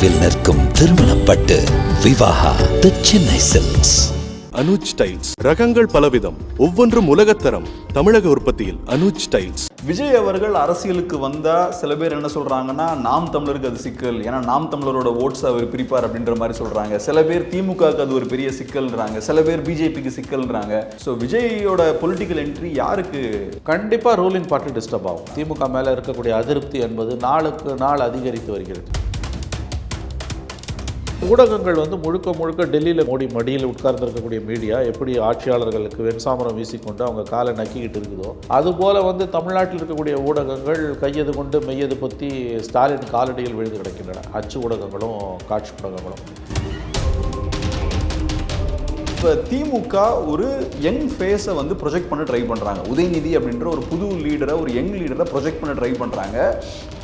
தொலைவில் நிற்கும் திருமணப்பட்டு Vivaha the Chennai silks Anuj tiles ரகங்கள் பலவிதம் ஒவ்வொன்றும் உலகத்தரம். தமிழக உற்பத்தியில் அனுஜ் டைல்ஸ் விஜய் அவர்கள் அரசியலுக்கு வந்தா சில பேர் என்ன சொல்றாங்கன்னா நாம் தமிழருக்கு அது சிக்கல். ஏன்னா நாம் தமிழரோட ஓட்ஸ் அவர் பிரிப்பார் அப்படின்ற மாதிரி சொல்றாங்க. சில பேர் திமுகவுக்கு அது ஒரு பெரிய சிக்கல்ன்றாங்க. சில பேர் பிஜேபிக்கு சிக்கல்ன்றாங்க. ஸோ விஜயோட பொலிட்டிக்கல் என்ட்ரி யாருக்கு? கண்டிப்பாக ரூலிங் பார்ட்டி டிஸ்டர்ப் ஆகும். திமுக மேலே இருக்கக்கூடிய அதிருப்தி என்பது நாளுக்கு நாள் அதிகரித்து வருகிறது. ஊடகங்கள் வந்து முழுக்க முழுக்க டெல்லியில் மோடி மடியில் உட்கார்ந்துருக்கக்கூடிய மீடியா எப்படி ஆட்சியாளர்களுக்கு வெண்சாமரம் வீசிக்கொண்டு அவங்க காலை நக்கிக்கிட்டு இருக்குதோ அதுபோல் வந்து தமிழ்நாட்டில் இருக்கக்கூடிய ஊடகங்கள் கையது கொண்டு மெய்யது பற்றி ஸ்டாலின் காலடியில் விழுந்து கிடக்கின்றன. அச்சு ஊடகங்களும் காட்சி ஊடகங்களும். இப்போ திமுக ஒரு யங் ஃபேஸை வந்து ப்ரொஜெக்ட் பண்ண ட்ரை பண்ணுறாங்க உதயநிதி அப்படின்ற ஒரு புது லீடரை ஒரு யங் லீடரை ப்ரொஜெக்ட் பண்ண ட்ரை பண்ணுறாங்க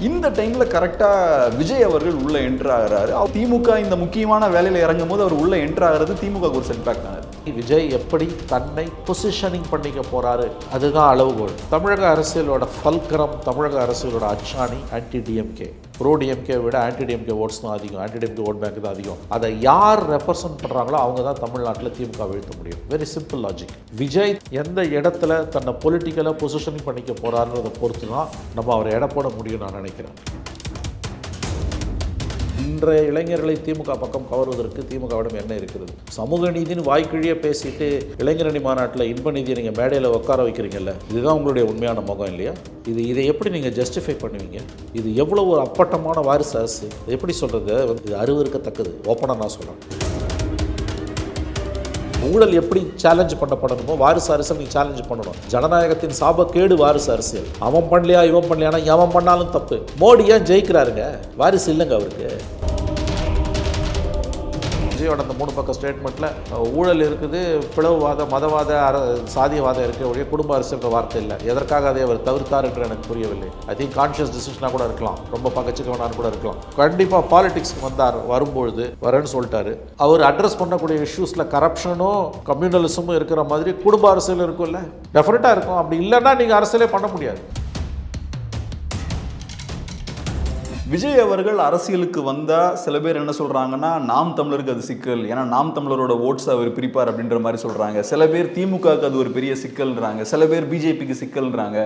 இந்த டைமில் கரெக்டாக விஜய் அவர்கள் உள்ளே என்ட்ரு ஆகிறாரு. அவர் திமுக இந்த முக்கியமான வேலையில் இறங்கும் போது அவர் உள்ளே என்ட்ரு ஆகிறது திமுக ஒரு செட்பேக் தானே. விஜய் எப்படி தன்னை பொசிஷனிங் பண்ணிக்க போகிறாரு அதுதான் அளவுகோல். தமிழக அரசியலோட ஃபல்கரம் தமிழக அரசியலோட அச்சாணி ஆன்டி டிஎம்கே ப்ரோ டிஎம்கே விட ஆன்டி டிஎம்கே ஓட்ஸ் தான் அதிகம். ஆன்டி டிஎம்கே ஓட் பேங்க் தான் அதிகம். அதை யார் ரெப்ரசன்ட் பண்ணுறாங்களோ அவங்க தான் தமிழ்நாட்டில் திமுக வீழ்த்த முடியும். வெரி சிம்பிள் லாஜிக் விஜய் எந்த இடத்துல தன்னை பொலிட்டிக்கலாக பொசிஷனிங் பண்ணிக்க போறாருன்றதை பொறுத்து தான் நம்ம அவரை எடை போட முடியும் நான் நினைக்கிறேன். இன்றைய இளைஞர்களை திமுக பக்கம் கவர்வதற்கு திமுகவிடம் என்ன இருக்கிறது? சமூக நீதினு வாய்க்கிழிய பேசிட்டு இளைஞரணி மாநாட்டில் இன்ப நீதியை நீங்கள் மேடையில் உட்கார வைக்கிறீங்கல்ல இதுதான் உங்களுடைய உண்மையான முகம் இல்லையா? இது இதை எப்படி நீங்கள் ஜஸ்டிஃபை பண்ணுவீங்க? இது எவ்வளோ ஒரு அப்பட்டமான வாரிசு அரசு? எப்படி சொல்கிறது இது அருவருக்கத்தக்கது ஓப்பனாக நான் சொல்கிறேன் ஊழல் எப்படி சேலஞ்ச் பண்ணப்படணுமோ வாரிசு அரசியல் நீ சேலஞ்ச் பண்ணணும். ஜனநாயகத்தின் சாபக்கேடு வாரிசு அரசியல் அவன் பண்ணலையா இவன் பண்ணலையானா எவன் பண்ணாலும் தப்பு. மோடி ஏன் ஜெயிக்கிறாருங்க? வாரிசு இல்லைங்க அவருக்கு. விஜயோட அந்த மூணு பக்கம் ஸ்டேட்மெண்ட்டில் ஊழல் இருக்குது பிளவுவாத மதவாத அர சாதியவாதம் இருக்க ஒழிய குடும்ப அரசுன்ற வார்த்தை இல்லை. எதற்காக அதை அவர் தவிர்த்தார் என்று எனக்கு புரியவில்லை. ஐ திங்க் கான்ஷியஸ் டிசிஷனாக கூட இருக்கலாம். ரொம்ப பகச்சுக்கவனாக கூட இருக்கலாம். கண்டிப்பாக பாலிடிக்ஸ்க்கு வந்தார் வரும்பொழுது வரேன்னு சொல்லிட்டாரு. அவர் அட்ரஸ் பண்ணக்கூடிய இஷ்யூஸில் கரப்ஷனும் கம்யூனலிசமும் இருக்கிற மாதிரி குடும்ப அரசியல் இருக்கும்ல? டெஃபினட்டாக இருக்கும். அப்படி இல்லைன்னா நீங்கள் அரசியலே பண்ண முடியாது. விஜய் அவர்கள் அரசியலுக்கு வந்தால் சில பேர் என்ன சொல்கிறாங்கன்னா நாம் தமிழருக்கு அது சிக்கல். ஏன்னா நாம் தமிழரோட ஓட்ஸ் அவர் பிரிப்பார் அப்படின்ற மாதிரி சொல்கிறாங்க சில பேர் திமுகவுக்கு அது ஒரு பெரிய சிக்கல்ன்றாங்க. சில பேர் பிஜேபிக்கு சிக்கல்ன்றாங்க.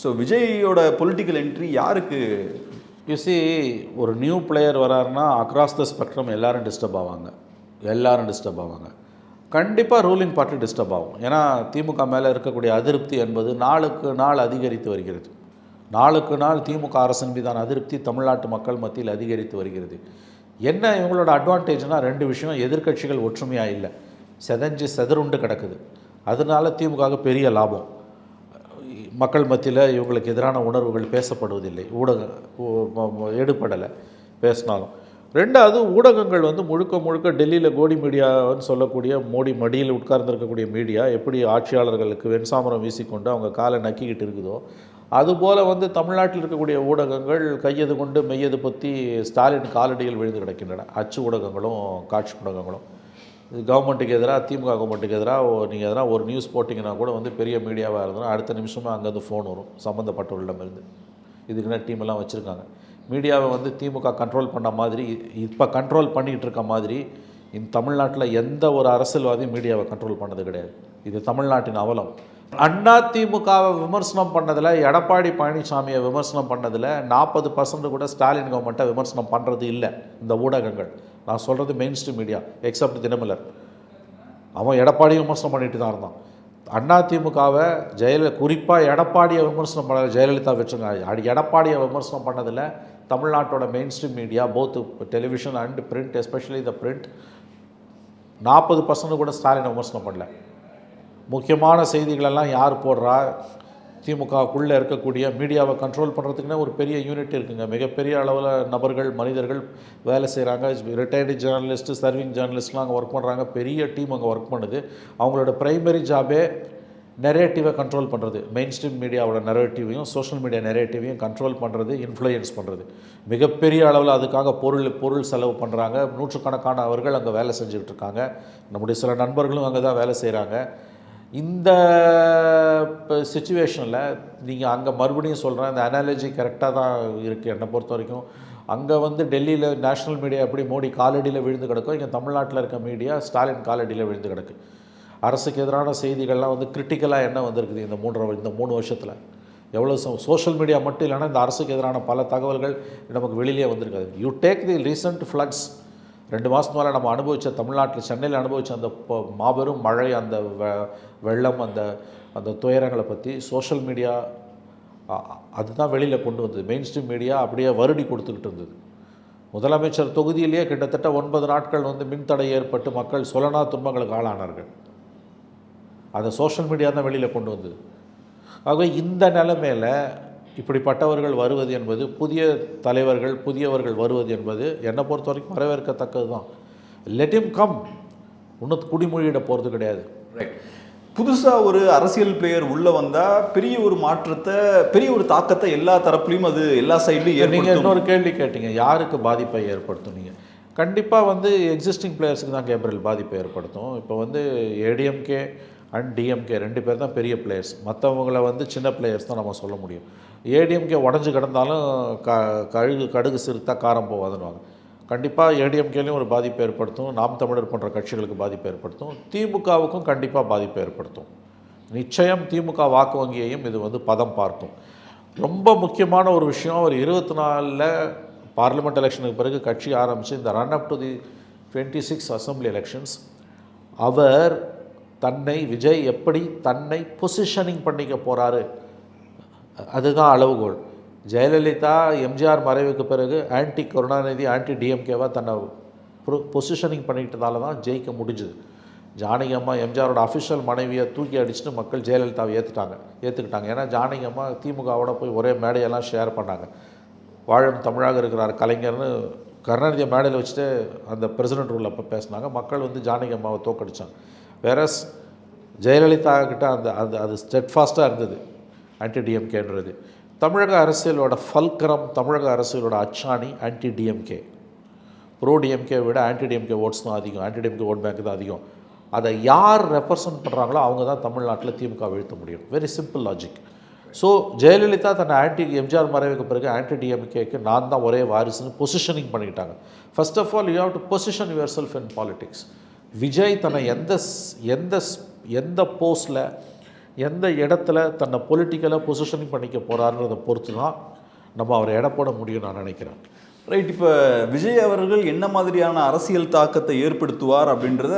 ஸோ விஜயோட பொலிட்டிக்கல் என்ட்ரி யாருக்கு? யூசி ஒரு நியூ பிளேயர் வராருன்னா அக்ராஸ் த ஸ்பெக்ட்ரம் எல்லாரும் டிஸ்டர்ப் ஆவாங்க. எல்லாரும் டிஸ்டர்ப் ஆவாங்க. கண்டிப்பாக ரூலிங் பார்ட்டி டிஸ்டர்ப் ஆகும். ஏன்னா திமுக மேலே இருக்கக்கூடிய அதிருப்தி என்பது நாளுக்கு நாள் அதிகரித்து வருகிறது. நாளுக்கு நாள் திமுக அரசின் மீதான அதிருப்தி தமிழ்நாட்டு மக்கள் மத்தியில் அதிகரித்து வருகிறது. என்ன இவங்களோட அட்வான்டேஜ்னால் ரெண்டு விஷயம் எதிர்க்கட்சிகள் ஒற்றுமையாக இல்லை. செதஞ்சு செதறுண்டு கிடக்குது. அதனால திமுக பெரிய லாபம். மக்கள் மத்தியில் இவங்களுக்கு எதிரான உணர்வுகள் பேசப்படுவதில்லை. ஊடக எடுபடலை பேசினாலும். ரெண்டாவது ஊடகங்கள் வந்து முழுக்க முழுக்க டெல்லியில் கோடி மீடியான்னு சொல்லக்கூடிய மோடி மடியில் உட்கார்ந்திருக்கக்கூடிய மீடியா எப்படி ஆட்சியாளர்களுக்கு வெண்சாமரம் வீசிக்கொண்டு அவங்க காலை நக்கிக்கிட்டு இருக்குதோ அதுபோல் வந்து தமிழ்நாட்டில் இருக்கக்கூடிய ஊடகங்கள் கையது கொண்டு மெய்யது பற்றி ஸ்டாலின் காலடியில் விழுந்து கிடக்கின்றன. அச்சு ஊடகங்களும் காட்சி ஊடகங்களும். இது கவர்மெண்ட்டுக்கு எதிராக திமுக கவர்மெண்ட்டுக்கு எதிராக நீங்கள் எதனா ஒரு நியூஸ் போட்டிங்கன்னா கூட வந்து பெரிய மீடியாவாக இருந்ததுன்னா அடுத்த நிமிஷமே அங்கேருந்து ஃபோன் வரும். சம்மந்தப்பட்டவர்களிடமிருந்து இதுக்குன்னா டீம் எல்லாம் வச்சுருக்காங்க. மீடியாவை வந்து திமுக கண்ட்ரோல் பண்ண மாதிரி இப்போ கண்ட்ரோல் பண்ணிகிட்டு இருக்க மாதிரி இந்த தமிழ்நாட்டில் எந்த ஒரு அரசியல்வாதியும் மீடியாவை கண்ட்ரோல் பண்ணது கிடையாது. இது தமிழ்நாட்டின் அவலம். அண்ணா திமுகவை விமர்சனம் பண்ணதில் எடப்பாடி பழனிசாமியை விமர்சனம் பண்ணதில் நாற்பது பர்சன்ட் கூட ஸ்டாலின் கவர்மெண்ட்டை விமர்சனம் பண்ணுறது இல்லை இந்த ஊடகங்கள். நான் சொல்கிறது mainstream media except Dinamalar. அவன் எடப்பாடியை விமர்சனம் பண்ணிட்டு தான் இருந்தான். அண்ணா திமுகவை ஜெயல குறிப்பாக எடப்பாடியை விமர்சனம் பண்ண ஜெயலலிதா வச்சுருங்க அடி எடப்பாடியை விமர்சனம் பண்ணதில் தமிழ்நாட்டோட mainstream media both television and print especially the print நாற்பது பர்சன்ட் கூட ஸ்டாலினை விமர்சனம் பண்ணல. முக்கியமான செய்திகளெல்லாம் யார் போடுறா? திமுகவுக்குள்ளே இருக்கக்கூடிய மீடியாவை கண்ட்ரோல் பண்ணுறதுக்குன்னா ஒரு பெரிய யூனிட் இருக்குங்க. மிகப்பெரிய அளவில் நபர்கள் மனிதர்கள் வேலை செய்கிறாங்க ரிட்டையர்டு ஜேர்னலிஸ்ட்டு சர்விங் ஜேர்னலிஸ்ட்லாம் அங்கே ஒர்க் பண்ணுறாங்க பெரிய டீம் அங்கே ஒர்க் பண்ணுது. அவங்களோட ப்ரைமரி ஜாபே நெரேட்டிவை கண்ட்ரோல் பண்ணுறது மெயின் ஸ்ட்ரீம் மீடியாவோட நெரேட்டிவையும் சோஷியல் மீடியா நெரேட்டிவையும் கண்ட்ரோல் பண்ணுறது இன்ஃப்ளூயன்ஸ் பண்ணுறது மிகப்பெரிய அளவில் அதுக்காக பொருள் பொருள் செலவு பண்ணுறாங்க நூற்றுக்கணக்கான அவர்கள் அங்கே வேலை செஞ்சுக்கிட்டு இருக்காங்க. நம்முடைய சில நண்பர்களும் அங்கே தான் வேலை செய்கிறாங்க இந்த சுச்சுவேஷனில் நீங்கள் அங்கே மறுபடியும் சொல்கிறேன் இந்த அனாலஜி கரெக்டாக தான் இருக்குது என்னை பொறுத்த வரைக்கும் அங்கே வந்து டெல்லியில் நேஷ்னல் மீடியா எப்படி மோடி காலடியில் விழுந்து கிடக்கும் இங்கே தமிழ்நாட்டில் இருக்க மீடியா ஸ்டாலின் காலடியில் விழுந்து கிடக்கு. அரசுக்கு எதிரான செய்திகள்லாம் வந்து கிரிட்டிக்கலாக என்ன வந்திருக்குது இந்த மூன்றரை இந்த மூணு வருஷத்தில்? எவ்வளோ சோஷியல் மீடியா மட்டும் இல்லைன்னா இந்த அரசுக்கு எதிரான பல தகவல்கள் நமக்கு வெளியிலே வந்திருக்காது. You take the recent floods ரெண்டு மாதத்து மேலே நம்ம அனுபவித்த தமிழ்நாட்டில் சென்னையில் அனுபவித்த அந்த மாபெரும் மழை அந்த வெள்ளம் அந்த அந்த துயரங்களை பற்றி சோஷியல் மீடியா அதுதான் வெளியில் கொண்டு வந்தது. மெயின் ஸ்ட்ரீம் மீடியா அப்படியே வருடி கொடுத்துக்கிட்டு இருந்தது. முதலமைச்சர் தொகுதியிலேயே கிட்டத்தட்ட ஒன்பது நாட்கள் வந்து மின்தடை ஏற்பட்டு மக்கள் சொல்லனா துன்பங்களுக்கு ஆளானார்கள். அதை சோஷியல் மீடியா தான் வெளியில் கொண்டு வந்தது. ஆகவே இந்த நிலைமையில் இப்படிப்பட்டவர்கள் வருவது என்பது புதிய தலைவர்கள் புதியவர்கள் வருவது என்பது என்னை பொறுத்த வரைக்கும் வரவேற்கத்தக்கது தான். லெட் கம் இன்னும் குடிமொழியிட போகிறது கிடையாது. ரைட் புதுசாக ஒரு அரசியல் பிளேயர் உள்ள வந்தா பெரிய ஒரு மாற்றத்தை பெரிய ஒரு தாக்கத்தை எல்லா தரப்புலையும் அது எல்லா சைட்லையும் நீங்கள் இன்னொரு கேள்வி கேட்டீங்க யாருக்கு பாதிப்பை ஏற்படுத்தும் நீங்கள் கண்டிப்பாக வந்து எக்ஸிஸ்டிங் பிளேயர்ஸுக்கு தான் கேப்ரல் பாதிப்பை ஏற்படுத்தும். இப்போ வந்து ஏடிஎம்கே அண்ட் டிஎம்கே ரெண்டு பேர் தான் பெரிய பிளேயர்ஸ் மற்றவங்கள வந்து சின்ன பிளேயர்ஸ் தான் நம்ம சொல்ல முடியும். ஏடிஎம்கே உடஞ்சி கிடந்தாலும் க கழுகு கடுகு சிறுத்தா காரம் போவாதுன்னுவாங்க கண்டிப்பாக ஏடிஎம்கேலையும் ஒரு பாதிப்பை ஏற்படுத்தும். நாம் தமிழர் போன்ற கட்சிகளுக்கு பாதிப்பை ஏற்படுத்தும். திமுகவுக்கும் கண்டிப்பாக பாதிப்பை ஏற்படுத்தும். நிச்சயம் திமுக வாக்கு வங்கியையும் இது வந்து பதம் பார்க்கும். ரொம்ப முக்கியமான ஒரு விஷயம் ஒரு இருபத்தி நாலில் பார்லிமெண்ட் எலெக்ஷனுக்கு பிறகு கட்சி ஆரம்பித்து இந்த run up to the twenty six assembly elections அவர் தன்னை விஜய் எப்படி தன்னை பொசிஷனிங் பண்ணிக்க போகிறாரு அதுதான் அளவுகோல். ஜெயலலிதா எம்ஜிஆர் மறைவுக்கு பிறகு ஆன்டி கருணாநிதி ஆன்டி டிஎம்கேவாக தன்னை பொசிஷனிங் பண்ணிக்கிட்டதால தான் ஜெயிக்க முடிஞ்சுது. ஜானகி அம்மா எம்ஜிஆரோட அஃபிஷியல் மனைவியை தூக்கி அடிச்சுட்டு மக்கள் ஜெயலலிதாவை ஏற்றுட்டாங்க ஏற்றுக்கிட்டாங்க ஏன்னா ஜானகி அம்மா திமுகவோட போய் ஒரே மேடையெல்லாம் ஷேர் பண்ணாங்க. வாழும் தமிழாக இருக்கிறார் கலைஞர்னு கருணாநிதியை மேடையில் வச்சுட்டு அந்த பிரசிடென்ட் ரூலில் அப்போ பேசினாங்க. மக்கள் வந்து ஜானகி அம்மாவை தோக்கடித்தாங்க வேறஸ் ஜெயலலிதா கிட்ட அந்த அந்த அது ஸ்டெட்ஃபாஸ்ட்டாக இருந்தது. ஆன்டி டிஎம்கேன்றது தமிழக அரசியலோட ஃபல்கரம் தமிழக அரசியலோட அச்சாணி ஆன்டி டிஎம்கே ப்ரோ டிஎம்கே விட ஆன்டி டிஎம்கே ஓட்ஸ் தான் அதிகம். ஆன்டி டிஎம்கே ஓட் பேங்க் தான் அதிகம். அதை யார் ரெப்ரசன்ட் பண்ணுறாங்களோ அவங்க தான் தமிழ்நாட்டில் திமுக வீழ்த்த முடியும். Very simple logic so Jayalalithaa தன்னை ஆன்டி எம்ஜிஆர் மறைவுக்கு பிறகு ஆன்டி டிஎம்கேக்கு நான் தான் ஒரே வாரிசுன்னு பொசிஷனிங் பண்ணிக்கிட்டாங்க. First of all you have to position yourself in politics Vijay தன்னை எந்த ஸ்- எந்த ஸ்- எந்த போஸ்டில் எந்த இடத்துல தன்னை பொலிட்டிக்கலாக பொசிஷனிங் பண்ணிக்க போகிறாருன்றதை பொறுத்து தான் நம்ம அவரை எடை போட முடியும் நான் நினைக்கிறேன். ரைட் இப்போ விஜய் அவர்கள் என்ன மாதிரியான அரசியல் தாக்கத்தை ஏற்படுத்துவார் அப்படின்றத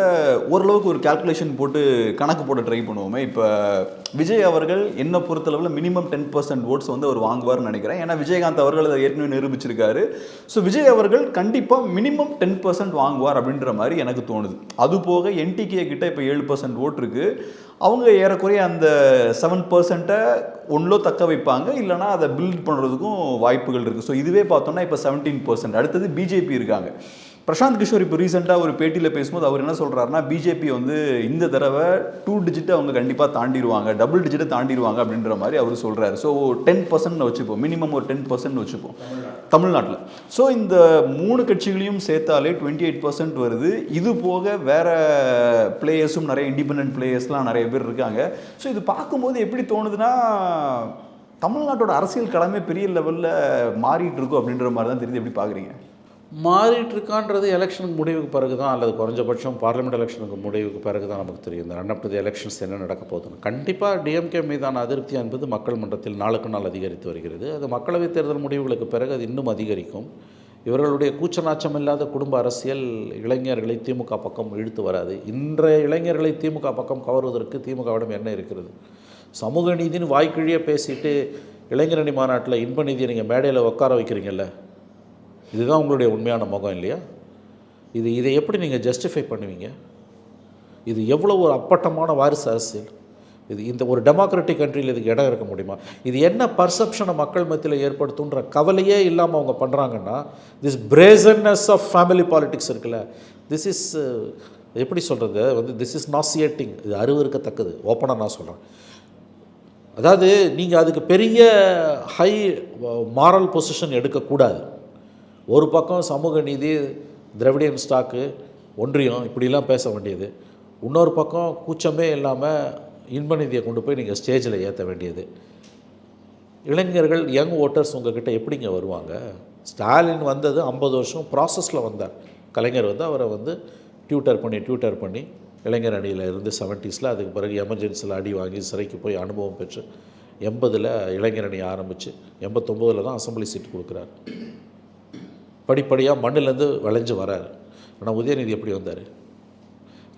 ஓரளவுக்கு ஒரு கால்குலேஷன் போட்டு கணக்கு போட்டு ட்ரை பண்ணுவோமே. இப்போ விஜய் அவர்கள் என்ன பொறுத்தளவில் மினிமம் டென் பர்சன்ட் ஓட்ஸ் வந்து அவர் வாங்குவார்னு நினைக்கிறேன். ஏன்னா விஜயகாந்த் அவர்கள் அதை ஏற்கனவே நிரூபிச்சிருக்காரு. ஸோ விஜய் அவர்கள் கண்டிப்பாக மினிமம் டென் பர்சன்ட் வாங்குவார் அப்படின்ற மாதிரி எனக்கு தோணுது. அது போக என்டிகே கிட்ட இப்போ ஏழு பர்சன்ட் ஓட் இருக்கு. அவங்க ஏறக்குறைய அந்த செவன் பர்சன்ட்டை ஒன்றிலோ தக்க வைப்பாங்க. இல்லைனா அதை பில்ட் பண்ணுறதுக்கும் வாய்ப்புகள் இருக்குது ஸோ இதுவே பார்த்தோம்னா இப்போ செவன்டீன் பர்சன்ட் அடுத்தது பிஜேபி இருக்காங்க. பிரசாந்த் கிஷோர் இப்போ ரீசெண்டாக ஒரு பேட்டியில் பேசும்போது அவர் என்ன சொல்கிறாருன்னா பிஜேபி வந்து இந்த தடவை டூ டிஜிட்டை அவங்க கண்டிப்பாக தாண்டிடுவாங்க டபுள் டிஜிட்டை தாண்டிடுவாங்க அப்படின்ற மாதிரி அவர் சொல்கிறாரு ஸோ டென் பர்சன்ட் வச்சுப்போம் மினிமம் ஒரு டென் பர்சன்ட் வச்சுப்போம். தமிழ்நாட்டில். ஸோ இந்த மூணு கட்சிகளையும் சேர்த்தாலே டுவெண்ட்டி எயிட் பர்சன்ட் வருது. இது போக வேற பிளேயர்ஸும் நிறைய இண்டிபெண்ட் பிளேயர்ஸ்லாம் நிறைய பேர் இருக்காங்க. ஸோ இது பார்க்கும்போது எப்படி தோணுதுன்னா தமிழ்நாட்டோட அரசியல் களமே பெரிய லெவலில் மாறிட்டு இருக்கும் அப்படின்ற மாதிரி தான் தெரியுது. எப்படி பார்க்குறீங்க? மாறிட்டு இருக்கான்றது எலெக்ஷனுக்கு முடிவுக்கு பிறகு தான் அல்லது குறைஞ்சபட்சம் பார்லிமெண்ட் எலெக்ஷனுக்கு முடிவுக்கு பிறகு தான் நமக்கு தெரியும். இந்த run up to the elections என்ன நடக்க போகுதுன்னு. கண்டிப்பாக டிஎம்கே மீதான அதிருப்தி என்பது மக்கள் மன்றத்தில் நாளுக்கு நாள் அதிகரித்து வருகிறது. அது மக்களவைத் தேர்தல் முடிவுகளுக்கு பிறகு அது இன்னும் அதிகரிக்கும். இவர்களுடைய கூச்சநாச்சம் இல்லாத குடும்ப அரசியல் இளைஞர்களை திமுக பக்கம் இழுத்து வராது. இன்றைய இளைஞர்களை திமுக பக்கம் கவர்வதற்கு திமுகவிடம் என்ன இருக்கிறது? சமூக நீதின்னு வாய்க்கிழியே பேசிட்டு இளைஞரணி மாநாட்டில் இன்ப நீதியை நீங்கள் மேடையில் உட்கார வைக்கிறீங்கல்ல? இதுதான் உங்களுடைய உண்மையான முகம் இல்லையா? இது இதை எப்படி நீங்கள் ஜஸ்டிஃபை பண்ணுவீங்க? இது எவ்வளோ ஒரு அப்பட்டமான வாரிசு அரசியல். இது இந்த ஒரு டெமோக்ராட்டிக் கண்ட்ரியில் இதுக்கு இடம் இருக்க முடியுமா? இது என்ன பர்செப்ஷனை மக்கள் மத்தியில் ஏற்படுத்துன்ற கவலையே இல்லாமல் அவங்க பண்ணுறாங்கன்னா this brazenness of family politics இருக்குல்ல திஸ் இஸ் எப்படி சொல்கிறது வந்து திஸ் இஸ் நாசியேட்டிங் இது அருவருக்கத்தக்கது. ஓப்பனாக நான் சொல்கிறேன் அதாவது நீங்கள் அதுக்கு பெரிய ஹை மாரல் பொசிஷன் எடுக்கக்கூடாது. ஒரு பக்கம் சமூக நீதி திராவிடியன் ஸ்டாக்கு ஒன்றியம் இப்படிலாம் பேச வேண்டியது. இன்னொரு பக்கம் கூச்சமே இல்லாமல் இன்ப நிதியை கொண்டு போய் நீங்கள் ஸ்டேஜில் ஏற்ற வேண்டியது. இளைஞர்கள் யங் ஓட்டர்ஸ் உங்ககிட்ட எப்படிங்க வருவாங்க? ஸ்டாலின் வந்தது ஐம்பது வருஷம் ப்ராசஸில் வந்தார். கலைஞர் வந்து அவரை வந்து டியூட்டர் பண்ணி டியூட்டர் பண்ணி இளைஞர் அணியில் இருந்து செவன்ட்டீஸில் அதுக்கு பிறகு எமர்ஜென்சியில் அடி வாங்கி சிறைக்கு போய் அனுபவம் பெற்று எண்பதில் இளைஞர் அணி ஆரம்பித்து எண்பத்தொம்போதில் தான் அசம்பிளி சீட் கொடுக்குறாரு. படிப்படியாக மண்ணிலேருந்து விளைஞ்சு வராரு. ஆனால் உதயநிதி எப்படி வந்தார்?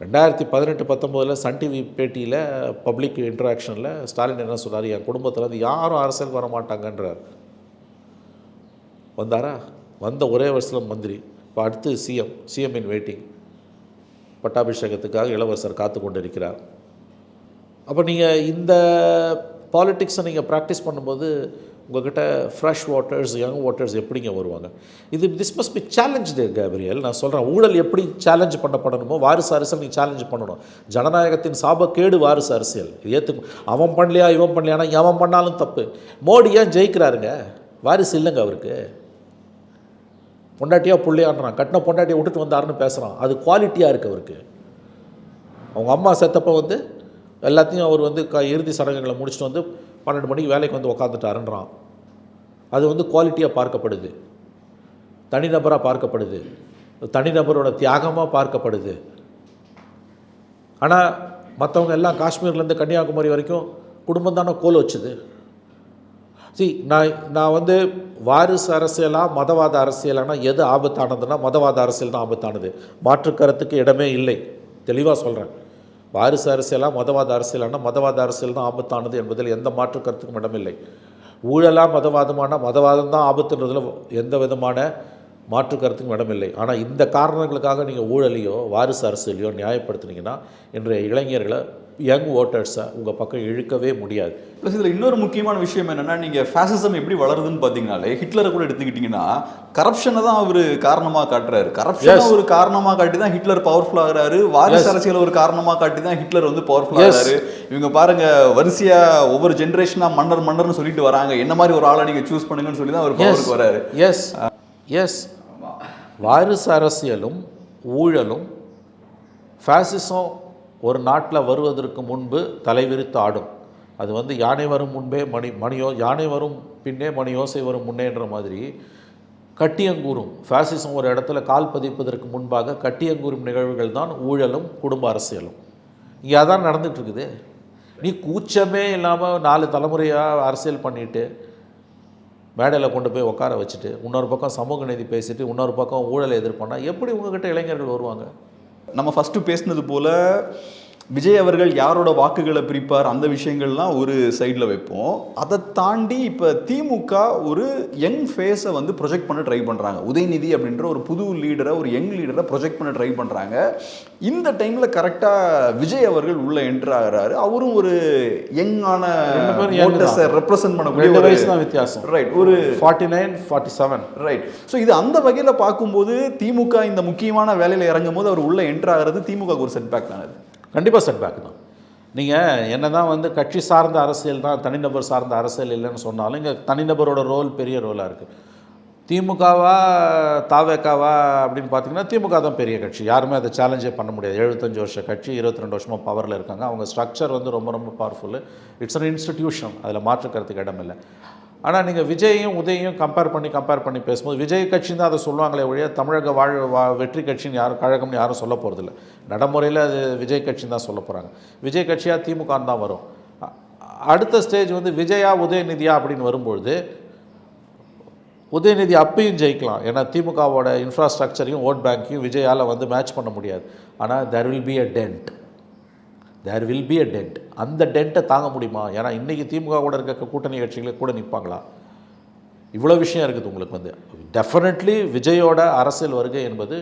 ரெண்டாயிரத்தி பதினெட்டு பத்தொம்போதில் சன் டிவி பேட்டியில் பப்ளிக் இன்ட்ராக்ஷனில் ஸ்டாலின் என்ன சொன்னார் என் குடும்பத்தில் இருந்து யாரும் அரசியலுக்கு வர மாட்டாங்கன்றார். வந்தாரா? வந்த ஒரே வருஷத்தில் மந்திரி. இப்போ அடுத்து சிஎம் சிஎம் இன் வெயிட்டிங் பட்டாபிஷேகத்துக்காக இளவரசர் காத்து கொண்டிருக்கிறார். அப்போ நீங்கள் இந்த பாலிட்டிக்ஸை நீங்கள் ப்ராக்டிஸ் பண்ணும்போது உங்ககிட்ட ஃப்ரெஷ் வாட்டர்ஸ் யங் வாட்டர்ஸ் எப்படிங்க வருவாங்க? இது திஸ் மஸ்ட் பி சேலஞ்சு கேப்ரியல் நான் சொல்கிறேன் ஊழல் எப்படி சேலஞ்ச் பண்ணப்படணுமோ வாரிசு அரசியல் நீ சேலஞ்ச் பண்ணணும். ஜனநாயகத்தின் சாபக்கேடு வாரிசு அரசியல். ஏற்று அவன் பண்ணலையா இவன் பண்ணலையானா எவன் பண்ணாலும் தப்பு. மோடி ஏன் ஜெயிக்கிறாருங்க? வாரிசு இல்லைங்க அவருக்கு. பொண்டாட்டியாக புள்ளையாடுறான் கட்டின பொண்டாட்டியை விட்டுட்டு வந்தாருன்னு பேசுகிறான் அது குவாலிட்டியாக இருக்குது அவருக்கு. அவங்க அம்மா செத்தப்போ வந்து எல்லாத்தையும் அவர் வந்து க இறுதி சடங்குகளை முடிச்சுட்டு வந்து பன்னெண்டு மணிக்கு வேலைக்கு வந்து உக்காந்துட்டாருன்றான். அது வந்து குவாலிட்டியாக பார்க்கப்படுது. தனிநபராக பார்க்கப்படுது. தனிநபரோட தியாகமாக பார்க்கப்படுது. ஆனால் மற்றவங்க எல்லாம் காஷ்மீர்லேருந்து கன்னியாகுமரி வரைக்கும் குடும்பம் தானே கோல் வச்சுது. சி நான் நான் வந்து வாரிசு அரசியலாக மதவாத அரசியலானா எது ஆபத்தானதுன்னா மதவாத அரசியல் தான் ஆபத்தானது. மாற்று கருத்துக்கு இடமே இல்லை. தெளிவாக சொல்கிறேன் வாரிசு அரசியலாக மதவாத அரசியலான மதவாத அரசியல் தான் ஆபத்தானது என்பதில் எந்த மாற்று கருத்துக்கும் இடமில்லை. ஊழலாக மதவாதமான மதவாதம் தான் ஆபத்துன்றதில் எந்த விதமான மாற்று கருத்துக்கும் இடமில்லை. ஆனால் இந்த காரணங்களுக்காக நீங்கள் ஊழலையோ வாரிசு அரசியலையோ நியாயப்படுத்துனீங்கன்னா இன்றைய இளைஞர்களை யங் ஓட்டர்ஸை உங்கள் பக்கம் இழுக்கவே முடியாது. ப்ளஸ் இதில் இன்னொரு முக்கியமான விஷயம் என்னன்னா நீங்கள் ஃபேசிசம் எப்படி வளருதுன்னு பார்த்தீங்கனாலே ஹிட்லரை கூட எடுத்துக்கிட்டிங்கன்னா கரப்ஷனை தான் அவர் காரணமாக காட்டுறாரு. கரப்ஷனை. ஒரு காரணமாக காட்டி தான் ஹிட்லர் பவர்ஃபுல் ஆகுறாரு. வாரிசு. அரசியல் ஒரு காரணமாக காட்டி தான் ஹிட்லர் வந்து பவர்ஃபுல். ஆகுறாரு. இவங்க பாருங்க வரிசையா ஒவ்வொரு ஜென்ரேஷனாக மன்னர் மன்னர்னு சொல்லிட்டு வராங்க. என்ன மாதிரி ஒரு ஆளை நீங்கள் சூஸ் பண்ணுங்கன்னு சொல்லி தான் அவர் பவருக்கு வராரு. எஸ் எஸ் வாரிசு அரசியலும் ஊழலும் ஃபேசிசம் ஒரு நாட்டில் வருவதற்கு முன்பு தலைவிரித்து ஆடும். அது வந்து யானை வரும் முன்பே மணி மணியோ யானை வரும் பின்னே மணி யோசை வரும் முன்னேன்ற மாதிரி கட்டியங்கூறும். ஃபேசிசம் ஒரு இடத்துல கால் பதிப்பதற்கு முன்பாக கட்டியங்கூறும் நிகழ்வுகள் தான் ஊழலும் குடும்ப அரசியலும். இங்கே அதான் நடந்துகிட்ருக்குது இருக்குது. நீ கூச்சமே இல்லாமல் நாலு தலைமுறையாக அரசியல் பண்ணிட்டு மேடையில் கொண்டு போய் உட்கார வச்சுட்டு இன்னொரு பக்கம் சமூக நீதி பேசிட்டு இன்னொரு பக்கம் ஊழலை எதிர்ப்பண்ணா எப்படி உங்ககிட்ட இளைஞர்கள் வருவாங்க? நம்ம ஃபஸ்ட்டு பேசினது போல் விஜய் அவர்கள் யாரோட வாக்குகளை பிரிப்பார் அந்த விஷயங்கள்லாம் ஒரு சைடில் வைப்போம். அதை தாண்டி இப்போ திமுக ஒரு யங் ஃபேஸை வந்து ப்ரொஜெக்ட் பண்ண ட்ரை பண்ணுறாங்க உதயநிதி அப்படின்ற ஒரு புது லீடரை ஒரு யங் லீடரை ப்ரொஜெக்ட் பண்ண ட்ரை பண்ணுறாங்க இந்த டைமில் கரெக்டாக விஜய் அவர்கள் உள்ள என்ட்ரு ஆகிறாரு. அவரும் ஒரு யங்கான. ரெப்ரசென்ட் பண்ணக்கூடிய வயசு தான் வித்தியாசம். ரைட் ஒரு forty nine forty seven right so இது அந்த வகையில் பார்க்கும்போது திமுக இந்த முக்கியமான வேலையில் இறங்கும் போது அவர் உள்ள என்ட்ரு ஆகிறது திமுக ஒரு செட்பேக் தானே அது. கண்டிப்பாக செட்பேக் தான். நீங்கள் என்ன தான் வந்து கட்சி சார்ந்த அரசியல் தான் தனிநபர் சார்ந்த அரசியல் இல்லைன்னு சொன்னாலும் இங்கே தனிநபரோட ரோல் பெரிய ரோலாக இருக்குது திமுகவா தாவேக்காவா அப்படின்னு பார்த்தீங்கன்னா திமுக தான் பெரிய கட்சி. யாருமே அதை சேலஞ்சே பண்ண முடியாது. எழுபத்தஞ்சு வருஷ கட்சி இருபத்தி ரெண்டு வருஷமாக பவரில் இருக்காங்க. அவங்க ஸ்ட்ரக்சர் வந்து ரொம்ப ரொம்ப பவர்ஃபுல்லு இட்ஸ் அன் இன்ஸ்டிடியூஷன் அதில் மாற்றுக்கிறதுக்கு இடம் இல்லை ஆனால் நீங்கள் விஜயையும் உதயையும் கம்பேர் பண்ணி கம்பேர் பண்ணி பேசும்போது விஜய் கட்சி தான் அதை சொல்லுவாங்களே ஒழிய தமிழக வாழ் வா வெற்றி கட்சின்னு யாரும் கழகம்னு யாரும் சொல்ல போகிறதில்ல நடைமுறையில் அது விஜய் கட்சின்னு தான் சொல்ல போகிறாங்க விஜய் கட்சியாக திமுகன்னு தான் வரும். அடுத்த ஸ்டேஜ் வந்து விஜயா உதயநிதியா அப்படின்னு வரும்பொழுது உதயநிதி அப்பையும் ஜெயிக்கலாம். ஏன்னா திமுகவோட இன்ஃப்ராஸ்ட்ரக்சரையும் ஓட் பேங்க்கையும் விஜயால் வந்து மேட்ச் பண்ண முடியாது. ஆனால் there will be a dent there will be a dent அந்த டென்ட்டை தாங்க முடியுமா? ஏன்னா இன்றைக்கி திமுக கூட இருக்க கூட்டணி கட்சிகளே கூட நிற்பாங்களா இவ்வளோ விஷயம் இருக்குது உங்களுக்கு வந்து. டெஃபினெட்லி விஜயோட அரசியல் வருகை என்பது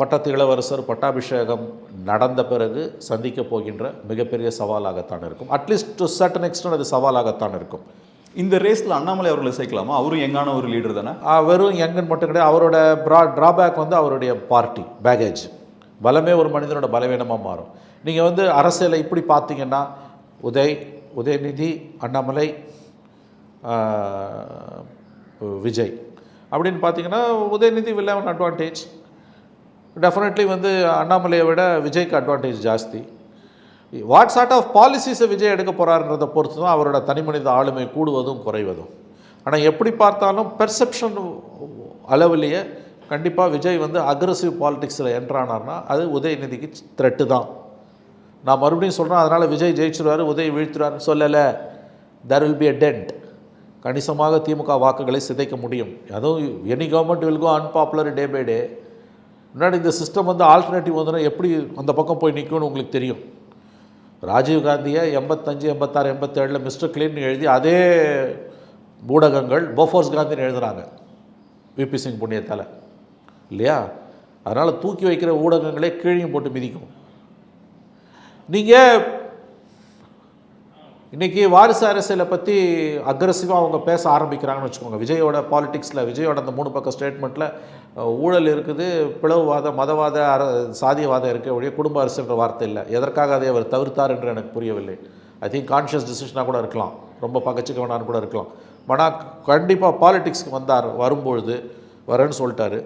பட்டத்து இளவரசர் பட்டாபிஷேகம் நடந்த பிறகு சந்திக்க போகின்ற மிகப்பெரிய சவாலாகத்தான் இருக்கும். அட்லீஸ்ட் டு சர்டன் எக்ஸ்டன் அது சவாலாகத்தான் இருக்கும். இந்த ரேஸ்ல அண்ணாமலை அவர்களை சேர்க்கலாமா? அவரும் எங்கான ஒரு லீடர் தானே? ஆ, வெறும் யங்கன் மட்டும் கிடையாது அவரோட ப்ரா ட்ராபேக் வந்து அவருடைய பார்ட்டி பேகேஜ் பலமே ஒரு மனிதனோட பலவீனமாக மாறும். நீங்கள் வந்து அரசியலை இப்படி பார்த்தீங்கன்னா உதய் உதயநிதி அண்ணாமலை விஜய் அப்படின்னு பார்த்தீங்கன்னா Udhayanidhi will have advantage definitely வந்து அண்ணாமலையை விட விஜய்க்கு அட்வான்டேஜ் ஜாஸ்தி. வாட் சார்ட் ஆஃப் பாலிசிஸை விஜய் எடுக்க போகிறாருன்றதை பொறுத்து தான் அவரோட தனிமனித ஆளுமை கூடுவதும் குறைவதும். ஆனால் எப்படி பார்த்தாலும் பெர்செப்ஷன் அளவுலேயே கண்டிப்பாக விஜய் வந்து அக்ரஸிவ் பாலிட்டிக்ஸில் என்ட்ரானார்னா அது உதயநிதிக்கு த்ரெட்டு தான். நான் மறுபடியும் சொல்கிறேன் அதனால் விஜய் ஜெயிச்சிருவார் உதய் வீழ்த்துறாருன்னு சொல்லலை. There will be a dent கணிசமாக திமுக வாக்குகளை சிதைக்க முடியும். அதுவும் any government will go unpopular day by day முன்னாடி இந்த சிஸ்டம் வந்து ஆல்டர்னேட்டிவ் வந்துன்னா எப்படி அந்த பக்கம் போய் நிற்கும்னு உங்களுக்கு தெரியும். ராஜீவ் காந்தியை எண்பத்தஞ்சு எண்பத்தாறு எண்பத்தேழில் மிஸ்டர் கிளீன் எழுதி அதே ஊடகங்கள் போஃபோர்ஸ் காந்தின்னு எழுதுகிறாங்க விபி சிங் புண்ணியத்தால். இல்லையா? அதனால் தூக்கி வைக்கிற ஊடகங்களே கீழையும் போட்டு மிதிக்கும். நீங்கள் இன்றைக்கி வாரிசு அரசியலை பற்றி அக்ரஸிவாக அவங்க பேச ஆரம்பிக்கிறாங்கன்னு வச்சுக்கோங்க. விஜயோட பாலிடிக்ஸில் விஜயோட அந்த மூணு பக்கம் ஸ்டேட்மெண்ட்டில் ஊழல் இருக்குது பிளவுவாத மதவாத அர சாதியவாதம் இருக்க ஒழிய குடும்ப அரசுன்ற வார்த்தை இல்லை. எதற்காக அதை அவர் தவிர்த்தார் என்று எனக்கு புரியவில்லை. ஐ திங்க் கான்ஷியஸ் டிசிஷனாக கூட இருக்கலாம். ரொம்ப பகச்சிக்க வேணான்னு கூட இருக்கலாம். ஆனால் கண்டிப்பாக பாலிடிக்ஸ்க்கு வந்தார் வரும்பொழுது வரேன்னு சொல்லிட்டாரு.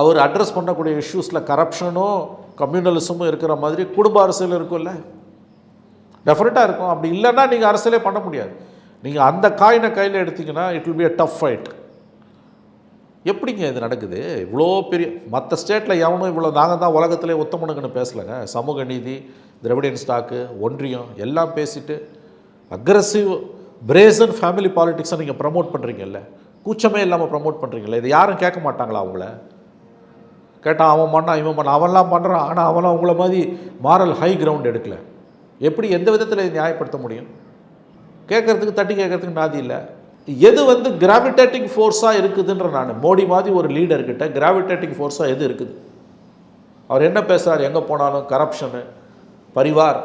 அவர் அட்ரஸ் பண்ணக்கூடிய இஷ்யூஸில் கரப்ஷனும் கம்யூனலிசமும் இருக்கிற மாதிரி குடும்ப அரசியல் இருக்கும்ல. டெஃபினட்டாக இருக்கும். அப்படி இல்லைன்னா நீங்கள் அரசியலே பண்ண முடியாது. நீங்கள் அந்த காயினை கையில் எடுத்தீங்கன்னா it will be a tough fight எப்படிங்க இது நடக்குது? இவ்வளோ பெரிய மற்ற ஸ்டேட்டில் எவனும் இவ்வளோ நாங்கள் தான் உலகத்திலே உத்தமனுங்கன்னு பேசலைங்க. சமூக நீதி திரவிடியன் ஸ்டாக்கு ஒன்றியம் எல்லாம் பேசிட்டு அக்ரஸிவ் பிரேசன் ஃபேமிலி பாலிடிக்ஸை நீங்கள் ப்ரமோட் பண்ணுறீங்கல்ல கூச்சமே இல்லாமல் ப்ரமோட் பண்ணுறீங்களே இது யாரும் கேட்க மாட்டாங்களா அவங்கள? கேட்டால் அவன் பண்ணான் இவன் பண்ணான். அவன்லாம் பண்ணுறான் ஆனால் அவன்லாம் உங்களை மாதிரி மாரல் ஹை கிரவுண்ட் எடுக்கல. எப்படி எந்த விதத்தில் நியாயப்படுத்த முடியும்? கேட்கறதுக்கு தட்டி கேட்கறதுக்கு நாதி இல்லை. எது வந்து கிராவிடேட்டிங் ஃபோர்ஸாக இருக்குதுன்ற நான் மோடி மாதிரி ஒரு லீடர்கிட்ட கிராவிடேட்டிங் ஃபோர்ஸாக எது இருக்குது? அவர் என்ன பேசுகிறார் எங்கே போனாலும் கரப்ஷனு பரிவார்.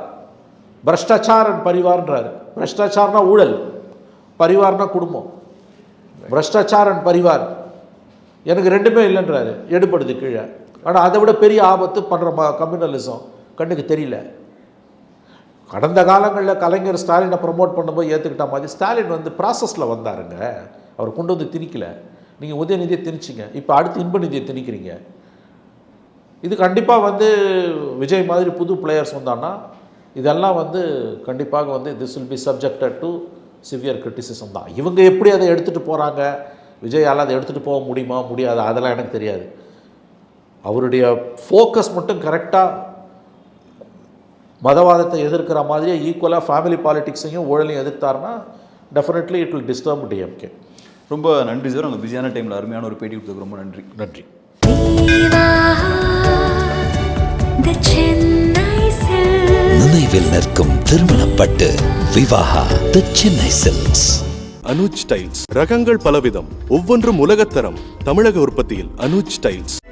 பிரஷ்டாச்சாரன் பரிவார்ன்றார். பிரஷ்டாச்சாரனா ஊழல் பரிவார்னா குடும்பம். பிரஷ்டாச்சாரன் பரிவார். எனக்கு ரெண்டுமே இல்லைன்றாரு. எடுப்படுது கீழே. ஆனால் அதை விட பெரிய ஆபத்து பண்ணுற ம கம்யூனலிசம். கண்ணுக்கு தெரியல. கடந்த காலங்களில் கலைஞர் ஸ்டாலினை ப்ரமோட் பண்ணும்போது ஏற்றுக்கிட்ட மாதிரி ஸ்டாலின் வந்து ப்ராசஸில் வந்தாருங்க. அவர் கொண்டு வந்து திணிக்கல. நீங்கள் உதயநிதியை திணிச்சிங்க. இப்போ அடுத்து இன்ப நிதியை திணிக்கிறீங்க. இது கண்டிப்பாக வந்து விஜய் மாதிரி புது பிளேயர்ஸ் வந்தான்னா இதெல்லாம் வந்து கண்டிப்பாக வந்து this will be subjected to severe criticism தான். இவங்க எப்படி அதை எடுத்துகிட்டு போகிறாங்க விஜயால் அதை எடுத்துகிட்டு போக முடியுமா முடியாது? அதெல்லாம் எனக்கு தெரியாது. அவருடைய ஃபோக்கஸ் மட்டும் கரெக்டாக மதவாதத்தை எதிர்க்கிற மாதிரியே ஈக்குவலாக ஃபேமிலி பாலிடிக்ஸையும் ஊழலையும் எதிர்த்தாருன்னா definitely it will disturb DMK ரொம்ப நன்றி சார். உங்கள் பிஸியான டைமில் அருமையான ஒரு பேட்டி கொடுத்ததுக்கு ரொம்ப நன்றி. நன்றி. நினைவில் நிற்கும் திருமணப்பட்டு Vivaha the Chennai silks Anuj tiles. ரகங்கள் பலவிதம். ஒவ்வொன்றும் உலகத்தரம். தமிழக உற்பத்தியில் அனுஜ் டைல்ஸ்.